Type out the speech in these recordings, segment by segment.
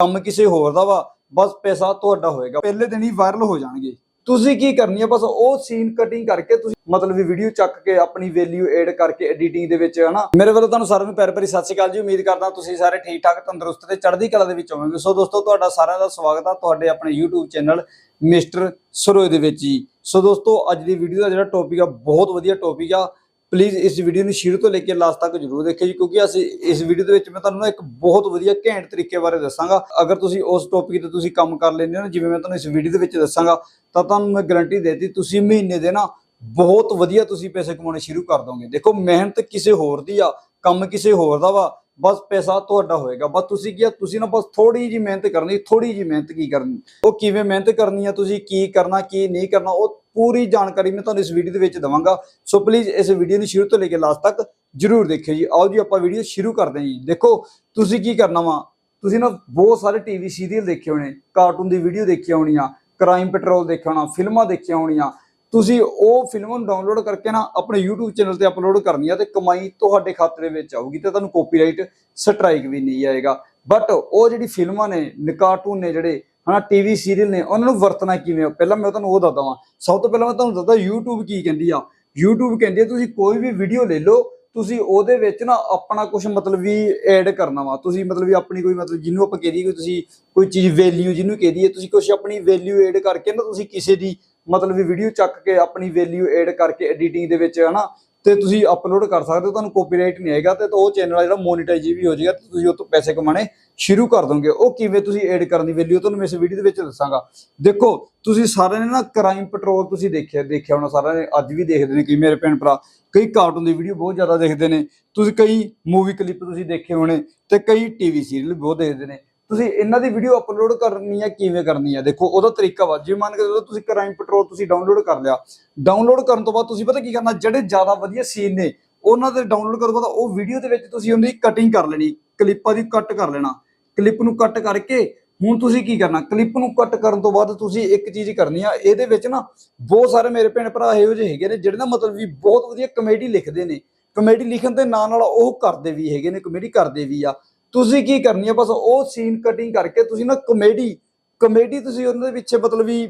ਕੰਮ ਕਿਸੇ ਹੋਰ ਦਾ ਵਾ, ਬਸ ਪੈਸਾ ਤੁਹਾਡਾ ਹੋਏਗਾ। ਪਹਿਲੇ ਦਿਨ ਹੀ ਵਾਇਰਲ ਹੋ ਜਾਣਗੇ। ਤੁਸੀਂ ਕੀ ਕਰਨੀ ਹੈ ਬਸ ਉਹ ਸੀਨ ਕਟਿੰਗ ਕਰਕੇ ਤੁਸੀਂ ਮਤਲਬ ਵੀ ਵੀਡੀਓ ਚੱਕ ਕੇ ਆਪਣੀ ਵੈਲਿਊ ਐਡ ਕਰਕੇ ਐਡੀਟਿੰਗ ਦੇ ਵਿੱਚ, ਹਨਾ? ਮੇਰੇ ਵੱਲੋਂ ਤੁਹਾਨੂੰ ਸਾਰਿਆਂ ਨੂੰ ਪਿਆਰ ਭਰੀ ਸਤਿ ਸ਼੍ਰੀ ਅਕਾਲ ਜੀ। ਉਮੀਦ ਕਰਦਾ ਤੁਸੀਂ ਸਾਰੇ ਠੀਕ ਠਾਕ ਤੰਦਰੁਸਤ ਤੇ ਚੜ੍ਹਦੀ ਕਲਾ ਦੇ ਵਿੱਚ ਹੋਵੋਗੇ। ਸੋ ਦੋਸਤੋ, ਤੁਹਾਡਾ ਸਾਰਿਆਂ ਦਾ ਸਵਾਗਤ ਆ ਤੁਹਾਡੇ ਆਪਣੇ YouTube ਚੈਨਲ ਮਿਸਟਰ ਸਰੋਏ ਦੇ ਵਿੱਚ ਜੀ। ਸੋ ਦੋਸਤੋ, ਅੱਜ ਦੀ ਵੀਡੀਓ ਦਾ ਜਿਹੜਾ ਟੌਪਿਕ ਆ, ਬਹੁਤ ਵਧੀਆ ਟੌਪਿਕ ਆ। ਪਲੀਜ਼ ਇਸ ਵੀਡੀਓ ਨੂੰ ਸ਼ੁਰੂ ਤੋਂ ਲੈ ਕੇ ਲਾਸਟ ਤੱਕ ਜਰੂਰ ਦੇਖਿਓ ਜੀ, ਕਿਉਂਕਿ ਅਸੀਂ ਇਸ ਵੀਡੀਓ ਦੇ ਵਿੱਚ ਮੈਂ ਤੁਹਾਨੂੰ ਨਾ ਇੱਕ ਬਹੁਤ ਵਧੀਆ ਘੈਂਟ ਤਰੀਕੇ ਬਾਰੇ ਦੱਸਾਂਗਾ। ਅਗਰ ਤੁਸੀਂ ਉਸ ਟੌਪਿਕ ਤੇ ਤੁਸੀਂ ਕੰਮ ਕਰ ਲੈਂਦੇ ਹੋ ਨਾ, ਜਿਵੇਂ ਮੈਂ ਤੁਹਾਨੂੰ ਇਸ ਵੀਡੀਓ ਦੇ ਵਿੱਚ ਦੱਸਾਂਗਾ, ਤਾਂ ਤੁਹਾਨੂੰ ਮੈਂ ਗਾਰੰਟੀ ਦੇਤੀ, ਤੁਸੀਂ ਮਹੀਨੇ ਦੇ ਨਾ ਬਹੁਤ ਵਧੀਆ ਤੁਸੀਂ ਪੈਸੇ ਕਮਾਉਣੇ ਸ਼ੁਰੂ ਕਰ ਦੋਗੇ। ਦੇਖੋ, ਮਿਹਨਤ ਕਿਸੇ ਹੋਰ ਦੀ ਆ, ਕੰਮ ਕਿਸੇ ਹੋਰ ਦਾ ਵਾ ਬਸ ਪੈਸਾ ਤੁਹਾਡਾ ਹੋਏਗਾ। ਬਸ ਤੁਸੀਂ ਕੀ ਆ, ਤੁਸੀਂ ਨਾ ਬਸ ਥੋੜੀ ਜੀ ਮਿਹਨਤ ਕਰਨੀ ਥੋੜੀ ਜੀ ਮਿਹਨਤ ਕੀ ਕਰਨੀ? ਉਹ ਕਿਵੇਂ ਮਿਹਨਤ ਕਰਨੀ ਆ, ਤੁਸੀਂ ਕੀ ਕਰਨਾ, ਕੀ ਨਹੀਂ ਕਰਨਾ, ਉਹ ਪੂਰੀ ਜਾਣਕਾਰੀ ਮੈਂ ਤੁਹਾਨੂੰ ਇਸ ਵੀਡੀਓ ਦੇ ਵਿੱਚ ਦਵਾਂਗਾ। ਸੋ ਪਲੀਜ਼ ਇਸ ਵੀਡੀਓ ਨੂੰ ਸ਼ੁਰੂ ਤੋਂ ਲੈ ਕੇ ਲਾਸਟ ਤੱਕ ਜਰੂਰ ਦੇਖਿਓ ਜੀ। ਆਓ ਜੀ, ਆਪਾਂ ਵੀਡੀਓ ਸ਼ੁਰੂ ਕਰਦੇ ਹਾਂ ਜੀ। ਦੇਖੋ, ਤੁਸੀਂ ਕੀ ਕਰਨਾ ਵਾ? ਤੁਸੀਂ ਨਾ ਬਹੁਤ ਸਾਰੇ ਟੀਵੀ ਸੀਰੀਅਲ ਦੇਖੇ ਹੋਣੇ ਕਾਰਟੂਨ ਦੀ ਵੀਡੀਓ ਦੇਖੀ ਹੋਣੀ ਆ ਕ੍ਰਾਈਮ ਪੈਟਰੋਲ ਦੇਖਿਆ ਹੋਣਾ, ਫਿਲਮਾਂ ਦੇਖੀਆਂ ਹੋਣੀਆਂ ਤੁਸੀਂ ਉਹ ਫਿਲਮਾਂ ਨੂੰ ਡਾਊਨਲੋਡ ਕਰਕੇ ਨਾ ਆਪਣੇ YouTube ਚੈਨਲ ਤੇ ਅਪਲੋਡ ਕਰਨੀ ਆ ਤੇ ਕਮਾਈ ਤੁਹਾਡੇ ਖਾਤੇ ਦੇ ਵਿੱਚ ਆਊਗੀ ਤੇ ਤੁਹਾਨੂੰ ਕਾਪੀਰਾਈਟ ਸਟ੍ਰਾਈਕ ਵੀ ਨਹੀਂ ਆਏਗਾ। ਬਟ ਉਹ ਜਿਹੜੀ ਫਿਲਮਾਂ ਨੇ ਨ- ਕਾਰਟੂਨ ਨੇ ਜਿਹੜੇ, ਹਨਾ ਟੀਵੀ ਸੀਰੀਅਲ ਨੇ, ਉਹਨਾਂ ਨੂੰ ਵਰਤਣਾ ਕਿਵੇਂ ਆ? ਪਹਿਲਾਂ ਮੈਂ ਤੁਹਾਨੂੰ ਉਹ ਦੱਸਦਾ ਵਾਂ। ਸਭ ਤੋਂ ਪਹਿਲਾਂ ਮੈਂ ਤੁਹਾਨੂੰ ਦੱਸਦਾ YouTube ਕੀ ਕਹਿੰਦੀ ਆ। YouTube ਕਹਿੰਦੀ ਆ, ਤੁਸੀਂ ਕੋਈ ਵੀ ਵੀਡੀਓ ਲੈ ਲਓ, ਤੁਸੀਂ ਉਹਦੇ ਵਿੱਚ ਨਾ ਆਪਣਾ ਕੁਝ ਮਤਲਬ ਵੀ ਐਡ ਕਰਨਾ ਵਾ। ਤੁਸੀਂ ਮਤਲਬ ਵੀ ਆਪਣੀ ਕੋਈ ਮਤਲਬ ਜਿਹਨੂੰ ਆਪਾਂ ਕਹਿ ਦਈਏ ਕਿ ਤੁਸੀਂ ਕੋਈ ਚੀਜ਼ ਵੈਲਿਊ ਜਿਹਨੂੰ ਕਹਿ ਦਈਏ, ਤੁਸੀਂ ਕੁਝ ਆਪਣੀ ਵੈਲਿਊ ਐਡ ਕਰਕੇ ਨਾ ਤੁਸੀਂ ਕਿਸੇ ਦੀ ਮਤਲਬ ਵੀ ਵੀਡੀਓ ਚੱਕ ਕੇ ਆਪਣੀ ਵੈਲਿਊ ਐਡ ਕਰਕੇ ਐਡੀਟਿੰਗ ਦੇ ਵਿੱਚ, ਹਨਾ, ਤੇ ਤੁਸੀਂ ਅਪਲੋਡ ਕਰ ਸਕਦੇ ਹੋ, ਤੁਹਾਨੂੰ ਕਾਪੀਰਾਈਟ ਨਹੀਂ ਆਏਗਾ ਤੇ ਉਹ ਚੈਨਲ ਜਿਹੜਾ ਮੋਨੀਟਾਈਜ਼ ਵੀ ਹੋ ਜਾਏਗਾ, ਤੇ ਤੁਸੀਂ ਉਹ ਤੋਂ ਪੈਸੇ ਕਮਾਣੇ ਸ਼ੁਰੂ ਕਰ ਦੋਗੇ। ਉਹ ਕਿਵੇਂ ਤੁਸੀਂ ਐਡ ਕਰਨ ਦੀ ਵੈਲਿਊ ਤੁਹਾਨੂੰ ਮੈਂ ਇਸ ਵੀਡੀਓ ਦੇ ਵਿੱਚ ਦੱਸਾਂਗਾ। ਦੇਖੋ, ਤੁਸੀਂ ਸਾਰਿਆਂ ਨੇ ਨਾ ਕ੍ਰਾਈਮ ਪੈਟਰੋਲ ਤੁਸੀਂ ਦੇਖਿਆ ਦੇਖਿਆ ਹੋਣਾ, ਸਾਰਿਆਂ ਨੇ ਅੱਜ ਵੀ ਦੇਖਦੇ ਨੇ, ਕਈ ਮੇਰੇ ਭੈਣ ਭਰਾ, ਕਈ ਕਾਰਟੂਨ ਦੀ ਵੀਡੀਓ ਬਹੁਤ ਜ਼ਿਆਦਾ ਦੇਖਦੇ ਨੇ। ਤੁਸੀਂ ਕਈ ਮੂਵੀ ਕਲਿੱਪ ਤੁਸੀਂ ਦੇਖੇ ਹੋਣੇ ਤੇ ਕਈ ਟੀਵੀ ਸੀਰੀਅਲ ਬਹੁਤ ਦੇਖਦੇ ਨੇ। ਤੁਸੀਂ ਇਹਨਾਂ ਦੀ ਵੀਡੀਓ ਅਪਲੋਡ ਕਰਨੀ ਹੈ ਕਿਵੇਂ ਕਰਨੀ ਹੈ ਦੇਖੋ, ਉਹਦਾ ਤਰੀਕਾ ਵਾ। ਜੇ ਮੰਨ ਕੇ ਚਲੋ ਤੁਸੀਂ ਕ੍ਰਾਈਮ ਪੈਟਰੋਲ ਤੁਸੀਂ ਡਾਊਨਲੋਡ ਕਰ ਲਿਆ। ਡਾਊਨਲੋਡ ਕਰਨ ਤੋਂ ਬਾਅਦ ਤੁਸੀਂ ਪਤਾ ਕੀ ਕਰਨਾ? ਜਿਹੜੇ ਜ਼ਿਆਦਾ ਵਧੀਆ ਸੀਨ ਨੇ, ਉਹਨਾਂ ਦੇ ਡਾਊਨਲੋਡ ਕਰਨ ਤੋਂ ਬਾਅਦ ਉਹ ਵੀਡੀਓ ਦੇ ਵਿੱਚ ਤੁਸੀਂ ਉਹਦੀ ਕਟਿੰਗ ਕਰ ਲੈਣੀ। ਕਲਿੱਪਾਂ ਦੀ ਕੱਟ ਕਰ ਲੈਣਾ। ਕਲਿੱਪ ਨੂੰ ਕੱਟ ਕਰਕੇ ਹੁਣ ਤੁਸੀਂ ਕੀ ਕਰਨਾ? ਕਲਿੱਪ ਨੂੰ ਕੱਟ ਕਰਨ ਤੋਂ ਬਾਅਦ ਤੁਸੀਂ ਇੱਕ ਚੀਜ਼ ਕਰਨੀ ਆ। ਇਹਦੇ ਵਿੱਚ ਨਾ ਬਹੁਤ ਸਾਰੇ ਮੇਰੇ ਭੈਣ ਭਰਾ ਇਹੋ ਜਿਹੇ ਹੈਗੇ ਨੇ, ਜਿਹੜੇ ਨਾ ਮਤਲਬ ਵੀ ਬਹੁਤ ਵਧੀਆ ਕਮੇਡੀ ਲਿਖਦੇ ਨੇ। ਕਮੇਡੀ ਲਿਖਣ ਦੇ ਨਾਲ ਨਾਲ ਉਹ ਕਰਦੇ ਵੀ ਹੈਗੇ ਨੇ ਕਮੇਡੀ ਕਰਦੇ ਵੀ ਆ। ਤੁਸੀਂ ਕੀ ਕਰਨੀ ਹੈ ਬਸ ਉਹ ਸੀਨ ਕਟਿੰਗ ਕਰਕੇ ਤੁਸੀਂ ਨਾ ਕਮੇਡੀ ਕਮੇਡੀ ਤੁਸੀਂ ਉਹਦੇ ਦੇ ਪਿੱਛੇ ਮਤਲਬ ਵੀ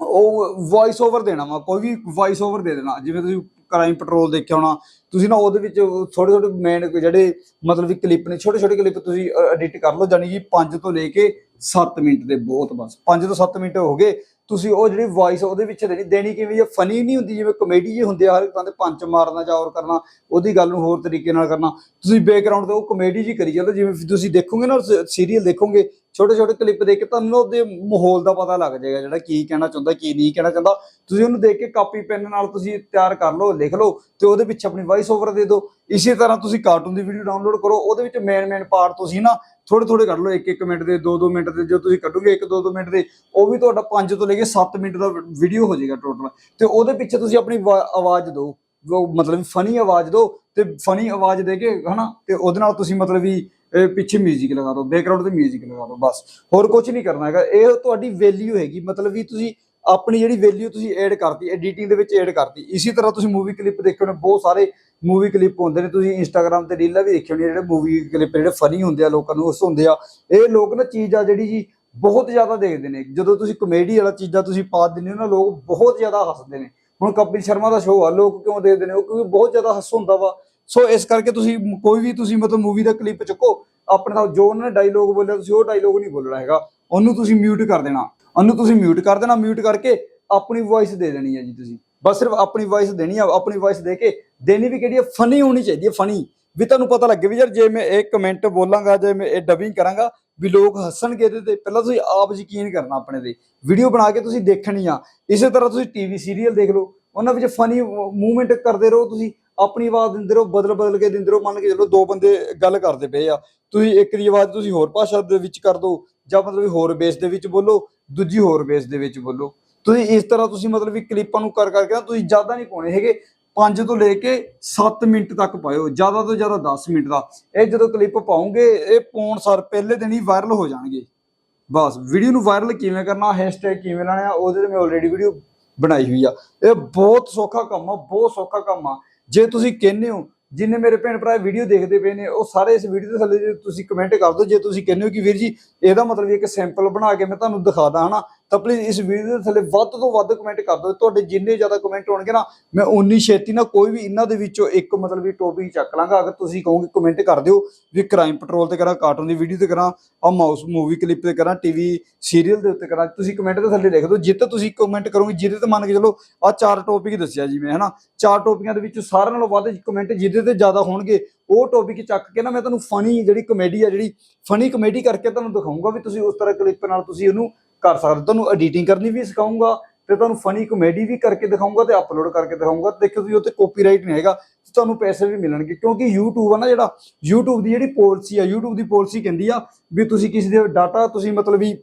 ਉਹ ਵੌਇਸ ਓਵਰ ਦੇਣਾ ਵਾ, ਕੋਈ ਵੀ ਵੌਇਸ ਓਵਰ ਦੇ ਦੇਣਾ। ਜਿਵੇਂ ਤੁਸੀਂ ਕ੍ਰਾਈਮ ਪੈਟਰੋਲ ਦੇਖਿਆ ਹੋਣਾ, ਤੁਸੀਂ ਨਾ ਉਹਦੇ ਵਿੱਚ ਥੋੜੇ ਥੋੜੇ ਮੇਨ ਜਿਹੜੇ ਮਤਲਬ ਵੀ ਕਲਿੱਪ ਨੇ ਛੋਟੇ ਛੋਟੇ ਕਲਿੱਪ ਤੁਸੀਂ ਐਡਿਟ ਕਰ ਲਓ ਜਾਨੀ ਕਿ 5 ਤੋਂ ਲੈ ਕੇ 7 ਮਿੰਟ ਦੇ ਬਹੁਤ ਬਸ 5 ਤੋਂ 7 ਮਿੰਟ ਹੋ ਗਏ। ਤੁਸੀਂ ਉਹ ਜਿਹੜੀ ਵੌਇਸ ਉਹਦੇ ਵਿੱਚ ਦੇਣੀ ਦੇਣੀ ਕਿਵੇਂ ਇਹ ਫਨੀ ਨਹੀਂ ਹੁੰਦੀ, ਜਿਵੇਂ ਕਮੇਡੀ ਜਿਹੀ ਹੁੰਦੀ ਆ, ਹਰ ਇੱਕ ਤਰ੍ਹਾਂ ਦੇ ਪੰਚ ਮਾਰਨਾ ਜਾਂ ਹੋਰ ਕਰਨਾ, ਉਹਦੀ ਗੱਲ ਨੂੰ ਹੋਰ ਤਰੀਕੇ ਨਾਲ ਕਰਨਾ। ਤੁਸੀਂ ਬੈਕਗ੍ਰਾਉਂਡ ਤੇ ਉਹ ਕਮੇਡੀ ਜੀ ਕਰੀ ਚੱਲੋ ਜਿਵੇਂ ਤੁਸੀਂ ਦੇਖੋਗੇ ਨਾ ਸੀਰੀਅਲ ਦੇਖੋਗੇ ਛੋਟੇ ਛੋਟੇ ਕਲਿੱਪ ਦੇਖ ਕੇ ਤੁਹਾਨੂੰ ਉਹਦੇ ਮਾਹੌਲ ਦਾ ਪਤਾ ਲੱਗ ਜਾਏਗਾ ਜਿਹੜਾ ਕੀ ਕਹਿਣਾ ਚਾਹੁੰਦਾ, ਕੀ ਨਹੀਂ ਕਹਿਣਾ ਚਾਹੁੰਦਾ। ਤੁਸੀਂ ਉਹਨੂੰ ਦੇਖ ਕੇ ਕਾਪੀ ਪੈਨ ਨਾਲ ਤੁਸੀਂ ਤਿਆਰ ਕਰ ਲਓ, ਲਿਖ ਲਓ ਤੇ ਉਹਦੇ ਵਿੱਚ ਆਪਣੀ ਵਾਇਸ ਓਵਰ ਦੇ ਦਿਓ। ਇਸੇ ਤਰ੍ਹਾਂ ਤੁਸੀਂ ਕਾਰਟੂਨ ਦੀ ਵੀਡੀਓ ਡਾਊਨਲੋਡ ਕਰੋ, ਉਹਦੇ ਵਿੱਚ ਮੇਨ ਮੇਨ ਪਾਰਟ ਤੁਸੀਂ ਨਾ ਥੋੜੇ ਥੋੜੇ ਕੱਢ ਲਓ 1-1 ਮਿੰਟ ਦੇ 2-2 ਮਿੰਟ ਦੇ, ਜੋ ਤੁਸੀਂ ਕੱਢੋਗੇ 1-2-2 ਮਿੰਟ ਦੇ, ਉਹ ਵੀ ਤੁਹਾਡਾ 5 ਤੋਂ ਲੈ ਕੇ 7 ਮਿੰਟ ਦਾ ਵੀਡੀਓ ਹੋ ਜਾਏਗਾ ਟੋਟਲ ਤੇ ਉਹਦੇ ਪਿੱਛੇ ਤੁਸੀਂ ਆਪਣੀ ਵਾ- ਆਵਾਜ਼ ਦਿਓ ਮਤਲਬ ਫਨੀ ਆਵਾਜ਼ ਦਿਓ ਤੇ ਫਨੀ ਆਵਾਜ਼ ਦੇ ਕੇ ਹਨਾ, ਤੇ ਉਹਦੇ ਨਾਲ ਤੁਸੀਂ ਮਤਲਬ ਵੀ ਇਹ ਪਿੱਛੇ 뮤직 ਲਗਾ ਦਿਓ ਬੈਕਗ੍ਰਾਉਂਡ ਤੇ 뮤직 ਲਗਾ ਦਿਓ ਬਸ ਹੋਰ ਕੁਝ ਨਹੀਂ ਕਰਨਾ ਹੈਗਾ ਇਹ ਤੁਹਾਡੀ ਵੈਲਿਊ ਹੈਗੀ ਮਤਲਬ ਵੀ ਤੁਸੀਂ ਆਪਣੀ ਜਿਹੜੀ ਵੈਲਿਊ ਤੁਸੀਂ ਐਡ ਕਰਤੀ ਐਡੀਟਿੰਗ ਦੇ ਵਿੱਚ ਐਡ ਕਰਤੀ ਇਸੇ ਤਰ੍ਹਾਂ ਤੁਸੀਂ ਮੂਵੀ ਕਲਿੱਪ ਦੇਖੇ ਹੋਣੇ ਬਹੁਤ ਸਾਰੇ ਮੂਵੀ ਕਲਿੱਪ ਹੁੰਦੇ ਨੇ ਤੁਸੀਂ ਇੰਸਟਾਗ੍ਰam ਤੇ ਰੀਲਾਂ ਵੀ ਦੇਖੇ ਹੋਣੀਆਂ ਜਿਹੜੇ ਮੂਵੀ ਕਲਿੱਪ ਜਿਹੜੇ ਫਨੀ ਹੁੰਦੇ ਆ ਲੋਕਾਂ ਨੂੰ ਉਸ ਹੁੰਦੇ ਆ ਇਹ ਲੋਕ ਨਾ ਚੀਜ਼ ਆ ਜਿਹੜੀ ਜੀ ਬਹੁਤ ਜ਼ਿਆਦਾ ਦੇਖਦੇ ਨੇ ਜਦੋਂ ਤੁਸੀਂ ਕਮੇਡੀ ਵਾਲਾ ਚੀਜ਼ਾਂ ਤੁਸੀਂ ਪਾ ਦਿੰਦੇ ਹੋ ਨਾ ਲੋਕ ਬਹੁਤ ਜ਼ਿਆਦਾ ਹੱਸਦੇ ਨੇ ਹੁਣ ਕਪਿਲ ਸ਼ਰਮਾ ਦਾ ਸ਼ੋਅ ਆ ਲੋਕ ਕਿਉਂ ਦੇਖਦੇ ਨੇ ਉਹ ਕਿਉਂਕਿ ਬਹੁਤ ਜ਼ਿਆਦਾ ਹੱਸ ਹੁੰਦਾ ਵਾ ਸੋ ਇਸ ਕਰਕੇ ਤੁਸੀਂ ਕੋਈ ਵੀ ਤੁਸੀਂ ਮਤਲਬ ਮੂਵੀ ਦਾ ਕਲਿੱਪ ਚੁੱਕੋ, ਆਪਣੇ ਨਾਲ ਜੋ ਉਹਨਾਂ ਨੇ ਡਾਇਲੋਗ ਬੋਲਿਆ ਤੁਸੀਂ, ਉਹ ਡਾਇਲੋਗ ਨਹੀਂ ਬੋਲਣਾ ਹੈਗਾ। ਉਹਨੂੰ ਤੁਸੀਂ ਮਿਊਟ ਕਰ ਦੇਣਾ। ਉਹਨੂੰ ਤੁਸੀਂ ਮਿਊਟ ਕਰ ਦੇਣਾ ਮਿਊਟ ਕਰਕੇ ਆਪਣੀ ਵੌਇਸ ਦੇ ਦੇਣੀ ਹੈ ਜੀ ਤੁਸੀਂ। ਬਸ ਸਿਰਫ ਆਪਣੀ ਵੌਇਸ ਦੇਣੀ ਆ, ਆਪਣੀ ਵੌਇਸ ਦੇ ਕੇ ਦੇਣੀ ਵੀ ਕਿਹੜੀ ਹੈ ਫਨੀ ਹੋਣੀ ਚਾਹੀਦੀ ਹੈ ਫਨੀ ਵੀ ਤੁਹਾਨੂੰ ਪਤਾ ਲੱਗੇ ਵੀ ਯਾਰ, ਜੇ ਮੈਂ ਇਹ ਕਮੈਂਟ ਬੋਲਾਂਗਾ, ਜੇ ਮੈਂ ਇਹ ਡਬਿੰਗ ਕਰਾਂਗਾ, ਵੀ ਲੋਕ ਹੱਸਣਗੇ ਇਹਦੇ ਤੇ, ਪਹਿਲਾਂ ਤੁਸੀਂ ਆਪ ਯਕੀਨ ਕਰਨਾ ਆਪਣੇ ਤੇ। ਵੀਡੀਓ ਬਣਾ ਕੇ ਤੁਸੀਂ ਦੇਖਣੀ ਆ। ਇਸੇ ਤਰ੍ਹਾਂ ਤੁਸੀਂ ਟੀਵੀ ਸੀਰੀਅਲ ਦੇਖ ਲਓ। ਉਹਨਾਂ ਵਿੱਚ ਫਨੀ ਮੂਵਮੈਂਟ ਕਰਦੇ ਰਹੋ ਤੁਸੀਂ। ਆਪਣੀ ਆਵਾਜ਼ ਦਿੰਦੇ ਰਹੋ, ਬਦਲ ਬਦਲ ਕੇ ਦਿੰਦੇ ਰਹੋ, ਮੰਨ ਕੇ ਚਲੋ ਦੋ ਬੰਦੇ ਗੱਲ ਕਰਦੇ ਪਏ ਆ। ਤੁਸੀਂ ਇੱਕ ਦੀ ਆਵਾਜ਼ ਤੁਸੀਂ ਹੋਰ ਭਾਸ਼ਾ ਦੇ ਵਿੱਚ ਕਰ ਦਿਓ ਜਾਂ ਮਤਲਬ ਹੋਰ ਬੇਸ ਦੇ ਵਿੱਚ ਬੋਲੋ, ਦੂਜੀ ਹੋਰ ਬੇਸ ਦੇ ਵਿੱਚ ਬੋਲੋ। ਤੁਸੀਂ ਇਸ ਤਰ੍ਹਾਂ ਤੁਸੀਂ ਮਤਲਬ ਵੀ ਕਲਿੱਪਾਂ ਨੂੰ ਕਰ ਕਰਕੇ ਨਾ ਤੁਸੀਂ ਜ਼ਿਆਦਾ ਨਹੀਂ ਪਾਉਣੇ ਹੈਗੇ। 5 ਤੋਂ ਲੈ ਕੇ 7 ਮਿੰਟ ਤੱਕ ਪਾਇਓ, ਜ਼ਿਆਦਾ ਤੋਂ ਜ਼ਿਆਦਾ 10 ਮਿੰਟ ਦਾ। ਇਹ ਜਦੋਂ ਕਲਿੱਪ ਪਾਉਂਗੇ, ਇਹ ਪਾਉਣ ਸਾਰ ਪਹਿਲੇ ਦਿਨ ਹੀ ਵਾਇਰਲ ਹੋ ਜਾਣਗੇ। ਬਸ ਵੀਡੀਓ ਨੂੰ ਵਾਇਰਲ ਕਿਵੇਂ ਕਰਨਾ ਹੈਸ਼ਟੈਗ ਕਿਵੇਂ ਲਾਣਾ ਉਹਦੇ ਤੇ ਮੈਂ ਆਲਰੇਡੀ ਵੀਡੀਓ ਬਣਾਈ ਹੋਈ ਆ। ਇਹ ਬਹੁਤ ਸੌਖਾ ਕੰਮ ਆ, ਬਹੁਤ ਸੌਖਾ ਕੰਮ ਆ। ਜੇ ਤੁਸੀਂ ਕਹਿੰਦੇ ਹੋ, ਜਿੰਨੇ ਮੇਰੇ ਭੈਣ ਭਰਾ ਵੀਡੀਓ ਦੇਖਦੇ ਪਏ ਨੇ, ਉਹ ਸਾਰੇ ਇਸ ਵੀਡੀਓ ਦੇ ਥੱਲੇ ਤੁਸੀਂ ਕਮੈਂਟ ਕਰ ਦਿਓ ਜੇ ਤੁਸੀਂ ਕਹਿੰਦੇ ਹੋ ਕਿ ਵੀਰ ਜੀ, ਇਹਦਾ ਮਤਲਬ ਇੱਕ ਸੈਂਪਲ ਬਣਾ ਕੇ ਮੈਂ ਤੁਹਾਨੂੰ ਦਿਖਾਦਾ ਹਨਾ? ਤਾਂ ਪਲੀਜ਼ ਇਸ ਵੀਡੀਓ ਦੇ ਥੱਲੇ ਵੱਧ ਤੋਂ ਵੱਧ ਕਮੈਂਟ ਕਰ ਦਿਓ। ਤੁਹਾਡੇ ਜਿੰਨੇ ਜ਼ਿਆਦਾ ਕਮੈਂਟ ਹੋਣਗੇ ਨਾ, ਮੈਂ ਉਨੀ ਛੇਤੀ ਨਾ ਕੋਈ ਵੀ ਇਹਨਾਂ ਦੇ ਵਿੱਚੋਂ ਇੱਕ ਮਤਲਬ ਵੀ ਟੌਪਿਕ ਚੱਕ ਲਾਂਗਾ। ਅਗਰ ਤੁਸੀਂ ਕਹੋਗੇ ਕਮੈਂਟ ਕਰ ਦਿਓ ਵੀ ਕ੍ਰਾਈਮ ਪੈਟਰੋਲ ਤੇ ਕਰਾਂ ਕਾਰਟੂਨ ਦੀ ਵੀਡੀਓ ਤੇ ਕਰਾਂ ਆ ਮਾਊਸ ਮੂਵੀ ਕਲਿੱਪ ਤੇ ਕਰਾਂ ਟੀਵੀ ਸੀਰੀਅਲ ਦੇ ਉੱਤੇ ਕਰਾਂ। ਤੁਸੀਂ ਕਮੈਂਟ ਦੇ ਥੱਲੇ ਲਿਖ ਦਿਓ। ਜਿੱਤੇ ਤੁਸੀਂ ਕਮੈਂਟ ਕਰੋਗੇ, ਜਿਹਦੇ ਤੇ ਮੰਨ ਕੇ ਚਲੋ ਆ ਚਾਰ ਟੌਪਿਕ ਦੱਸਿਆ ਜੀ ਮੈਂ, ਹਨਾ? ਚਾਰ ਟੌਪਿਕਾਂ ਦੇ ਵਿੱਚ ਸਾਰਿਆਂ ਨਾਲੋਂ ਵੱਧ ਕਮੈਂਟ ਜਿਹਦੇ ਤੇ ਜ਼ਿਆਦਾ ਹੋਣਗੇ, ਉਹ ਟੌਪਿਕ ਚੱਕ ਕੇ ਨਾ ਮੈਂ ਤੁਹਾਨੂੰ ਫਨੀ ਜਿਹੜੀ ਕਮੇਡੀ ਆ, ਜਿਹੜੀ ਫਨੀ ਕਮੇਡੀ ਕਰਕੇ ਤੁਹਾਨੂੰ ਦਿਖਾਊਂਗਾ ਵੀ ਤੁਸੀਂ ਉਸ ਤਰ੍ਹਾਂ ਕਲਿੱਪ ਨਾਲ ਤੁਸੀਂ ਉਹਨੂੰ ਕਰ ਸਕਦੇ ਹੋ। ਤੁਹਾਨੂੰ ਐਡੀਟਿੰਗ ਕਰਨੀ ਵੀ ਸਿਖਾਊਂਗਾ, ਤੇ ਤੁਹਾਨੂੰ ਫਨੀ ਕਮੇਡੀ ਵੀ ਕਰਕੇ ਦਿਖਾਊਂਗਾ ਤੇ ਅਪਲੋਡ ਕਰਕੇ ਦਿਖਾਊਂਗਾ ਦੇਖੋ ਤੁਸੀਂ ਉੱਤੇ ਕਾਪੀਰਾਈਟ ਨਹੀਂ ਹੈਗਾ, ਤੇ ਤੁਹਾਨੂੰ ਪੈਸੇ ਵੀ ਮਿਲਣਗੇ ਕਿਉਂਕਿ YouTube ਆ ਨਾ ਜਿਹੜਾ, YouTube ਦੀ ਜਿਹੜੀ ਪਾਲਿਸੀ ਆ, YouTube ਦੀ ਪਾਲਿਸੀ ਕਹਿੰਦੀ ਆ ਵੀ ਤੁਸੀਂ ਕਿਸੇ ਦੇ ਡਾਟਾ ਤੁਸੀਂ ਮਤਲਬ ਵੀ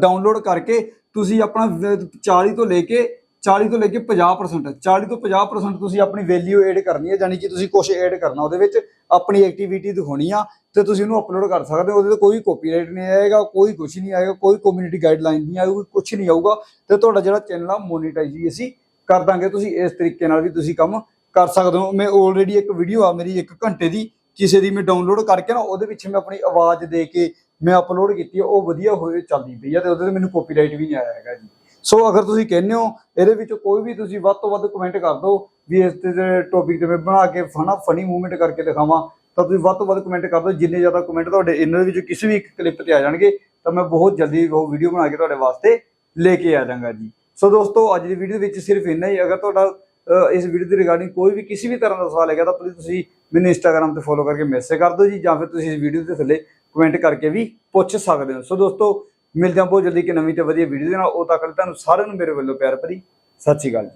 ਡਾਊਨਲੋਡ ਕਰਕੇ ਤੁਸੀਂ ਆਪਣਾ ਵ- 40 ਤੋਂ ਲੈ ਕੇ 40 ਤੋਂ ਲੈ ਕੇ 50% 40 ਤੋਂ 50% ਤੁਸੀਂ ਆਪਣੀ ਵੈਲਿਊ ਐਡ ਕਰਨੀ ਹੈ ਯਾਨੀ ਕਿ ਤੁਸੀਂ ਕੁਝ ਐਡ ਕਰਨਾ ਉਹਦੇ ਵਿੱਚ, ਆਪਣੀ ਐਕਟੀਵਿਟੀ ਦਿਖਾਉਣੀ ਆ, ਤੇ ਤੁਸੀਂ ਉਹਨੂੰ ਅਪਲੋਡ ਕਰ ਸਕਦੇ ਹੋ। ਉਹਦੇ ਤੇ ਕੋਈ ਕਾਪੀਰਾਈਟ ਨਹੀਂ ਆਏਗਾ, ਕੋਈ ਕੁਝ ਨਹੀਂ ਆਏਗਾ, ਕੋਈ ਕਮਿਊਨਿਟੀ ਗਾਈਡਲਾਈਨ ਨਹੀਂ ਆਏਗੀ ਕੁਝ ਨਹੀਂ ਆਊਗਾ। ਤੇ ਤੁਹਾਡਾ ਜਿਹੜਾ ਚੈਨਲ ਆ ਮੋਨੀਟਾਈਜ਼ ਵੀ ਅਸੀਂ ਕਰ ਦਾਂਗੇ। ਤੁਸੀਂ ਇਸ ਤਰੀਕੇ ਨਾਲ ਵੀ ਤੁਸੀਂ ਕੰਮ ਕਰ ਸਕਦੇ ਹੋ। ਮੈਂ ਆਲਰੇਡੀ ਇੱਕ ਵੀਡੀਓ ਆ, ਮੇਰੀ 1 ਘੰਟੇ ਦੀ, ਕਿਸੇ ਦੀ ਮੈਂ ਡਾਊਨਲੋਡ ਕਰਕੇ ਨਾ, ਉਹਦੇ ਵਿੱਚ ਮੈਂ ਆਪਣੀ ਆਵਾਜ਼ ਦੇ ਕੇ ਮੈਂ ਅਪਲੋਡ ਕੀਤੀ ਆ, ਉਹ ਵਧੀਆ ਹੋਏ ਚੱਲਦੀ ਪਈ ਆ, ਤੇ ਉਹਦੇ ਤੇ ਮੈਨੂੰ ਕਾਪੀਰਾਈਟ ਵੀ ਨਹੀਂ ਆਇਆ ਹੈਗਾ ਜੀ। ਸੋ ਅਗਰ ਤੁਸੀਂ ਕਹਿੰਦੇ ਹੋ, ਇਹਦੇ ਵਿੱਚ ਕੋਈ ਵੀ ਤੁਸੀਂ ਵੱਧ ਤੋਂ ਵੱਧ ਕਮੈਂਟ ਕਰ ਦਿਓ, ਵੀ ਇਸ ਤੇ ਟੌਪਿਕ ਤੇ ਮੈਂ ਬਣਾ ਕੇ ਫਨਾ ਫਨੀ ਮੂਵਮੈਂਟ ਕਰਕੇ ਦਿਖਾਵਾਂ, ਤਾਂ ਤੁਸੀਂ ਵੱਧ ਤੋਂ ਵੱਧ ਕਮੈਂਟ ਕਰ ਦਿਓ, ਜਿੰਨੇ ਜ਼ਿਆਦਾ ਕਮੈਂਟ ਤੁਹਾਡੇ ਇਹਨਾਂ ਦੇ ਵਿੱਚ ਕਿਸੇ ਵੀ ਇੱਕ ਕਲਿੱਪ ਤੇ ਆ ਜਾਣਗੇ, ਤਾਂ ਮੈਂ ਬਹੁਤ ਜਲਦੀ ਉਹ ਵੀਡੀਓ ਬਣਾ ਕੇ ਤੁਹਾਡੇ ਵਾਸਤੇ ਲੈ ਕੇ ਆ ਜਾਵਾਂਗਾ ਜੀ। ਸੋ ਦੋਸਤੋ, ਅੱਜ ਦੀ ਵੀਡੀਓ ਵਿੱਚ ਸਿਰਫ ਇੰਨਾ ਹੀ। ਅਗਰ ਤੁਹਾਡਾ ਇਸ ਵੀਡੀਓ ਦੇ ਰਿਗਾਰਡਿੰਗ ਕੋਈ ਵੀ ਕਿਸੇ ਵੀ ਤਰ੍ਹਾਂ ਦਾ ਸਵਾਲ ਹੈਗਾ, ਤਾਂ ਪਲੀਜ਼ ਤੁਸੀਂ ਮੈਨੂੰ ਇੰਸਟਾਗ੍ਰam ਤੇ ਫੋਲੋ ਕਰਕੇ ਮੈਸੇਜ ਕਰ ਦਿਓ ਜੀ, ਜਾਂ ਫਿਰ ਤੁਸੀਂ ਇਸ ਵੀਡੀਓ ਦੇ ਥੱਲੇ ਕਮੈਂਟ ਕਰਕੇ ਵੀ ਪੁੱਛ ਸਕਦੇ ਹੋ। ਸੋ ਦੋਸਤੋ ਮਿਲਦੇ ਹਾਂ ਬਹੁਤ ਜਲਦੀ ਇੱਕ ਨਵੀਂ ਤੇ ਵਧੀਆ ਵੀਡੀਓ ਦੇ ਨਾਲ। ਉਹ ਤੱਕ ਲਈ ਤੁਹਾਨੂੰ ਸਾਰਿਆਂ ਨੂੰ ਮੇਰੇ ਵੱਲੋਂ ਪਿਆਰ ਭਰੀ। ਸਤਿ ਸ਼੍ਰੀ ਅਕਾਲ